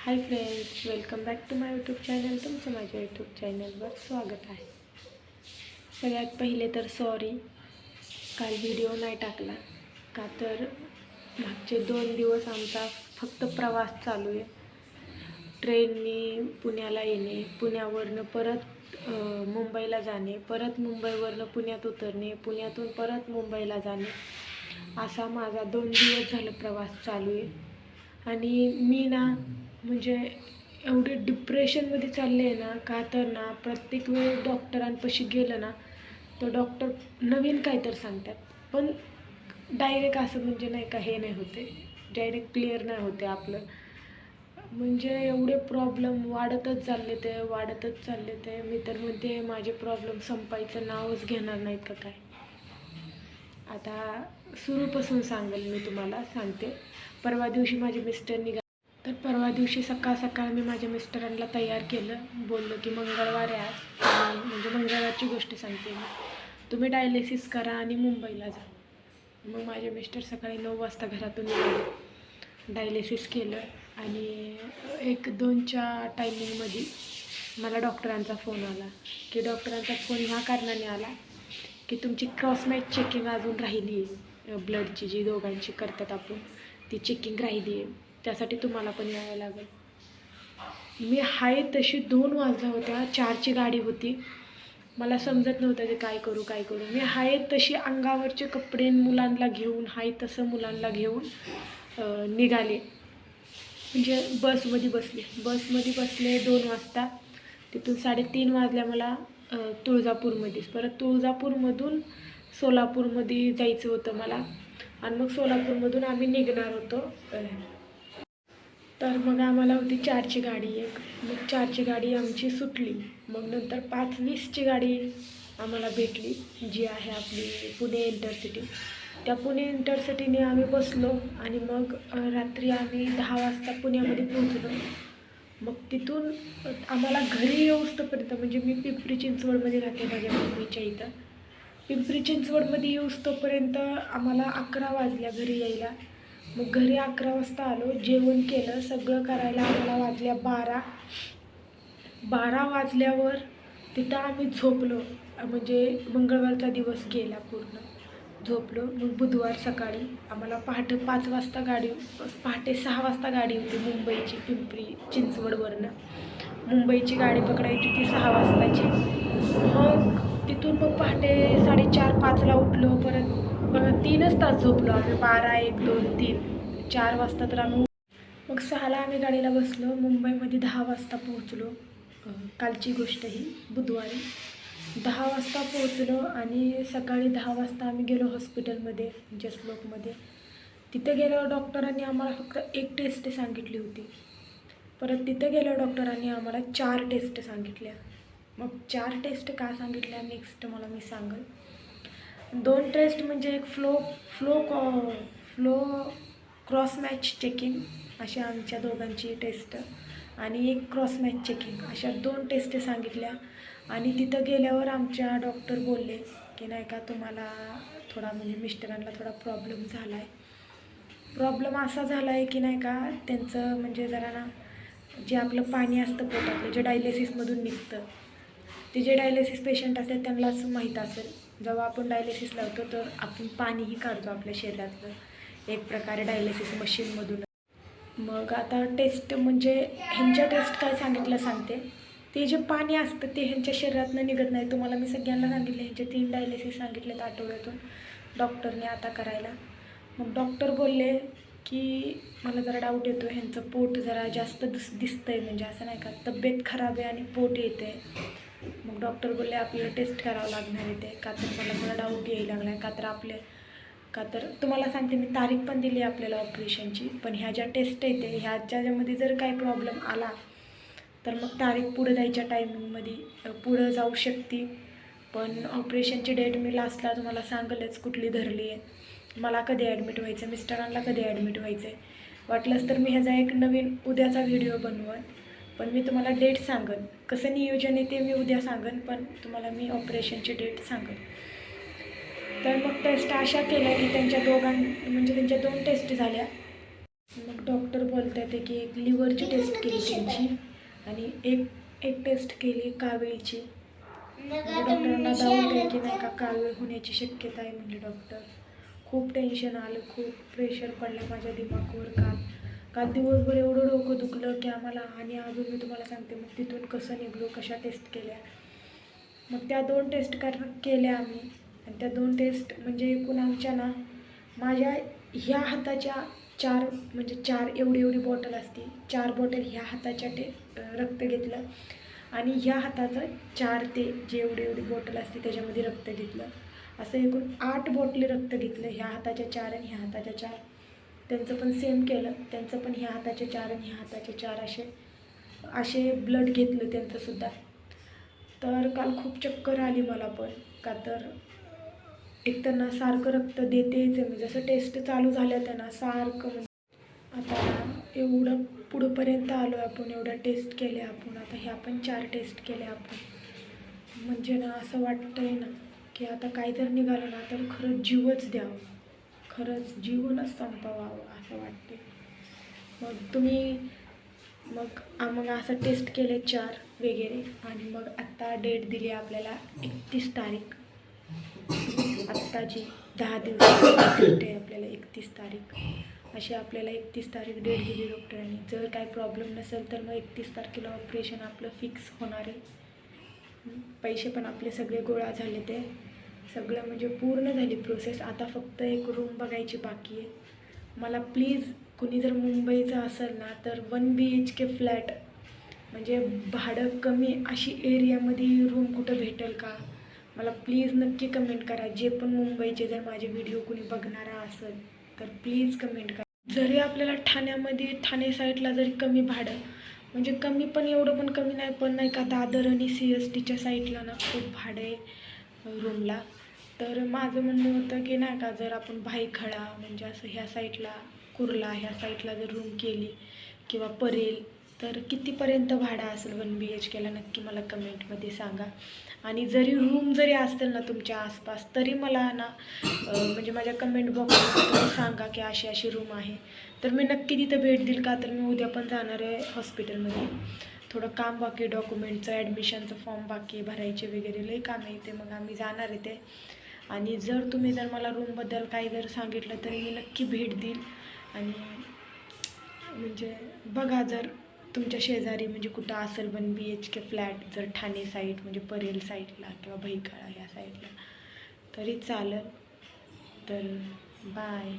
Hi friends welcome back to my YouTube channel तुमचं माझ्या YouTube चॅनलवर स्वागत आहे. सगळ्यात पहिले तर सॉरी काल व्हिडिओ नाही टाकला. का तर मागचे दोन दिवस आमचा फक्त प्रवास चालू आहे. ट्रेननी पुण्याला येणे पुण्यावरनं परत मुंबईला जाणे परत मुंबईवरनं पुण्यात उतरणे पुण्यातून परत मुंबईला जाणे असा माझा दोन दिवस झालं प्रवास चालू आहे. आणि मी ना म्हणजे एवढे डिप्रेशनमध्ये चालले आहे ना का तर ना प्रत्येक वेळी डॉक्टरांपाशी गेलं ना तर डॉक्टर नवीन काय तर सांगतात. पण डायरेक्ट असं म्हणजे नाही का हे नाही होते. डायरेक्ट क्लिअर नाही होते आपलं. म्हणजे एवढे प्रॉब्लेम वाढतच चालले ते वाढतच चालले ते. मी तर म्हणते माझे प्रॉब्लेम संपायचं नावच घेणार नाहीत का काय? आता सुरूपासून सांगेल मी तुम्हाला सांगते. परवा दिवशी माझे मिस्टर निघा तर परवा दिवशी सकाळ सकाळ मी माझ्या मिस्टरांना तयार केलं. बोललो की मंगळवार आहे आज. म्हणजे मंगळवारची गोष्ट सांगते मी. तुम्ही डायलिसिस करा आणि मुंबईला जा. मग माझे मिस्टर सकाळी नऊ वाजता घरातून निघाले. डायलिसिस केलं आणि एक दोनच्या टायमिंगमध्ये मला डॉक्टरांचा फोन आला. की डॉक्टरांचा फोन ह्या कारणाने आला की तुमची क्रॉसमॅच चेकिंग अजून राहिली आहे. ब्लडची जी दोघांची करतात आपण ती चेकिंग राहिली आहे. त्यासाठी तुम्हाला पण यावं लागेल. मी हाय तशी दोन वाजल्या होत्या चारची गाडी होती. मला समजत नव्हतं की काय करू काय करू. मी हाय तशी अंगावरचे कपडे मुलांना घेऊन हाय तसं मुलांना घेऊन निघाले. म्हणजे बसमध्ये बसले. बसमध्ये बसले दोन वाजता. तिथून साडेतीन वाजल्या मला तुळजापूरमध्येच परत तुळजापूरमधून सोलापूरमध्ये जायचं होतं मला. आणि मग सोलापूरमधून आम्ही निघणार होतो तर मग आम्हाला होती चारची गाडी एक मग चारची गाडी आमची सुटली. मग नंतर पाच वीसची गाडी आम्हाला भेटली जी आहे आपली पुणे इंटरसिटी. त्या पुणे इंटरसिटीने आम्ही बसलो आणि मग रात्री आम्ही दहा वाजता पुण्यामध्ये पोहोचलो. मग तिथून आम्हाला घरी येऊस्तोपर्यंत म्हणजे मी पिंपरी चिंचवडमध्ये राहते माझ्या मम्मीच्या इथं. पिंपरी चिंचवडमध्ये येऊस्तोपर्यंत आम्हाला अकरा वाजल्या घरी यायला. मग घरी अकरा वाजता आलो जेवण केलं सगळं करायला आम्हाला वाजल्या बारा. बारा वाजल्यावर तिथं आम्ही झोपलो. म्हणजे मंगळवारचा दिवस गेला पूर्ण. झोपलो. मग बुधवार सकाळी आम्हाला पहाटे पाच वाजता गाडी पहाटे सहा वाजता गाडी होती मुंबईची पिंपरी चिंचवडवरनं. मुंबईची गाडी पकडायची ती सहा वाजताची. मग तिथून मग पहाटे साडेचार पाचला उठलो. परत परत तीनच तास झोपलो आम्ही बारा एक दोन तीन. चार वाजता तर आम्ही मग सहाला आम्ही गाडीला बसलो मुंबईमध्ये दहा वाजता पोहोचलो. कालची गोष्ट ही बुधवारी. दहा वाजता पोहोचलो आणि सकाळी दहा वाजता आम्ही गेलो हॉस्पिटलमध्ये जसलोकमध्ये तिथे गेल्यावर डॉक्टरांनी आम्हाला फक्त एक टेस्ट सांगितली होती. परत तिथे गेल्यावर डॉक्टरांनी आम्हाला चार टेस्ट सांगितल्या. मग चार टेस्ट का सांगितल्या नेक्स्ट मला मी सांगेल. दोन टेस्ट म्हणजे एक फ्लो फ्लो कॉ फ्लो क्रॉस मॅच चेकिंग अशा आमच्या दोघांची टेस्ट आणि एक क्रॉस मॅच चेकिंग अशा दोन टेस्ट सांगितल्या. आणि तिथं गेल्यावर आमच्या डॉक्टर बोलले की नाही का तुम्हाला थोडा म्हणजे मिस्टरांना थोडा प्रॉब्लेम झाला आहे प्रॉब्लेम असा झाला आहे की नाही का त्यांचं म्हणजे जरा ना जे आपलं पाणी असतं पोटातलं जे डायलिसिसमधून निघतं ते जे डायलिसिस पेशंट असतात त्यांनाच माहीत असेल. जेव्हा आपण डायलिसिस लावतो तर आपण पाणीही काढतो आपल्या शरीरातलं. एक प्रकारे डायलिसिस मशीनमधून मग आता टेस्ट म्हणजे ह्यांच्या टेस्ट काय सांगितलं सांगते. ते जे पाणी असतं ते ह्यांच्या शरीरातनं निघत नाही. तुम्हाला मी सगळ्यांना सांगितले ह्यांचे तीन डायलिसिस सांगितलेत आठवड्यातून. डॉक्टरने आता करायला. मग डॉक्टर बोलले की मला जरा डाऊट येतो ह्यांचं पोट जरा जास्त दिस दिसतं आहे म्हणजे असं नाही का तब्येत खराब आहे आणि पोट येते मग डॉक्टर बोलले आपल्याला टेस्ट करावं लागणार आहे ते. का तर मला थोडा डाऊट यायला लागला का तर आपले का तर तुम्हाला सांगते मी तारीख पण दिली आपल्याला ऑपरेशनची पण ह्या ज्या टेस्ट येते ह्याच्यामध्ये जर काही प्रॉब्लेम आला तर मग तारीख पुढं जायच्या टायमिंगमध्ये पुढं जाऊ शकते. पण ऑपरेशनची डेट मी लास्टला तुम्हाला सांगलच कुठली धरली आहे. मला कधी ॲडमिट व्हायचं मिस्टरांना कधी ॲडमिट व्हायचं आहे वाटलंच तर मी ह्याचा एक नवीन उद्याचा व्हिडिओ बनवन पण मी तुम्हाला डेट सांगेन. कसं नियोजन आहे ते मी उद्या सांगेन पण तुम्हाला मी ऑपरेशनची डेट सांगेन. तर मग टेस्ट अशा केल्या की त्यांच्या दोघां म्हणजे त्यांच्या दोन टेस्ट झाल्या. मग डॉक्टर बोलतात की एक लिव्हरची टेस्ट केली त्यांची आणि एक एक टेस्ट केली कावीळची डॉक्टरांना डाऊट आहे की नाही का कावीळ होण्याची शक्यता आहे म्हणजे डॉक्टर खूप टेन्शन आलं खूप प्रेशर पडलं माझ्या दिमागावर काल काल दिवसभर एवढं डोकं दुखलं की आम्हाला आणि अजून मी तुम्हाला सांगते मग तिथून कसं निघलो कशा टेस्ट केल्या. मग त्या दोन टेस्ट कर केल्या आम्ही. आणि त्या दोन टेस्ट म्हणजे एकूण आमच्या ना माझ्या ह्या हाताच्या चार म्हणजे चार एवढी एवढी बॉटल असती. चार बॉटल ह्या हाताच्या टे रक्त घेतलं. आणि ह्या हाताचं चार ते जे एवढी एवढी बॉटल असते त्याच्यामध्ये रक्त घेतलं. असं एकूण आठ बॉटली रक्त घेतलं ह्या हाताच्या चार आणि ह्या हाताच्या चार. त्यांचं पण सेम केलं. त्यांचं पण ह्या हाताचे चार आणि ह्या हाताचे चार असे असे ब्लड घेतलं त्यांचंसुद्धा तर काल खूप चक्कर आली मला पण. का तर एक त्यांना ना सारखं रक्त देतेच आहे. मी जसं टेस्ट चालू झाल्या त्यांना सारखं म्हणजे. आता एवढं पुढंपर्यंत आलो आपण एवढ्या टेस्ट केल्या आपण. आता ह्या पण चार टेस्ट केल्या आपण. म्हणजे ना असं वाटतंय ना की आता काय जर निघालं ना तर खरंच जीवच द्यावं. खरंच जीवनच संपवावं हो, असं वाटते मग तुम्ही मग मग असं टेस्ट केले चार वगैरे आणि मग आत्ता डेट दिली आपल्याला एकतीस तारीख. आत्ताची दहा दिवस डेट आहे आपल्याला एकतीस तारीख. अशी आपल्याला एकतीस तारीख डेट दिली डॉक्टरांनी जर काय प्रॉब्लेम नसेल तर मग एकतीस तारखेला ऑपरेशन आपलं फिक्स होणार आहे. पैसे पण आपले सगळे गोळा झाले ते. सगळं म्हणजे पूर्ण झाली प्रोसेस आता फक्त एक रूम बघायची बाकी आहे. मला प्लीज कुणी जर मुंबईचं असेल ना तर one B H K flat म्हणजे भाडं कमी अशी एरियामध्ये रूम कुठं भेटेल का? मला प्लीज नक्की कमेंट करा. जे पण मुंबईचे जर माझे व्हिडिओ कुणी बघणारा असेल तर प्लीज कमेंट करा. जरी आपल्याला ठाण्यामध्ये ठाणे साईडला जरी कमी भाडं म्हणजे कमी पण एवढं पण कमी नाही पण नाही का दादर आणि सी एस टीच्या साईडला ना खूप भाडं आहे. रूमला तर माझं म्हणणं होतं की नाही का जर आपण भाईखळा म्हणजे असं ह्या साईडला कुर्ला ह्या साईडला जर रूम केली किंवा परेल तर कितीपर्यंत भाडं असेल वन बी एच केला नक्की मला कमेंटमध्ये सांगा. आणि जरी रूम जरी असतील ना तुमच्या आसपास तरी मला ना म्हणजे माझ्या कमेंट बॉक्समध्ये सांगा की अशी अशी रूम आहे. तर मी नक्की तिथं भेट देईल का? तर मी उद्या पण जाणार आहे हॉस्पिटलमध्ये थोडं काम बाकी डॉक्युमेंटचं ॲडमिशनचं फॉर्म बाकी भरायचे वगैरे लई काम आहे ते मग आम्ही जाणार आहे ते. आणि जर तुम्ही जर मला रूमबद्दल काही जर सांगितलं तर मी नक्की भेट देईल. आणि म्हणजे बघा जर तुमच्या शेजारी म्हणजे कुठं असेल one B H K flat जर ठाणे साईड म्हणजे परेल साईडला किंवा भैकाळा या साईडला तरी चालेल. तर बाय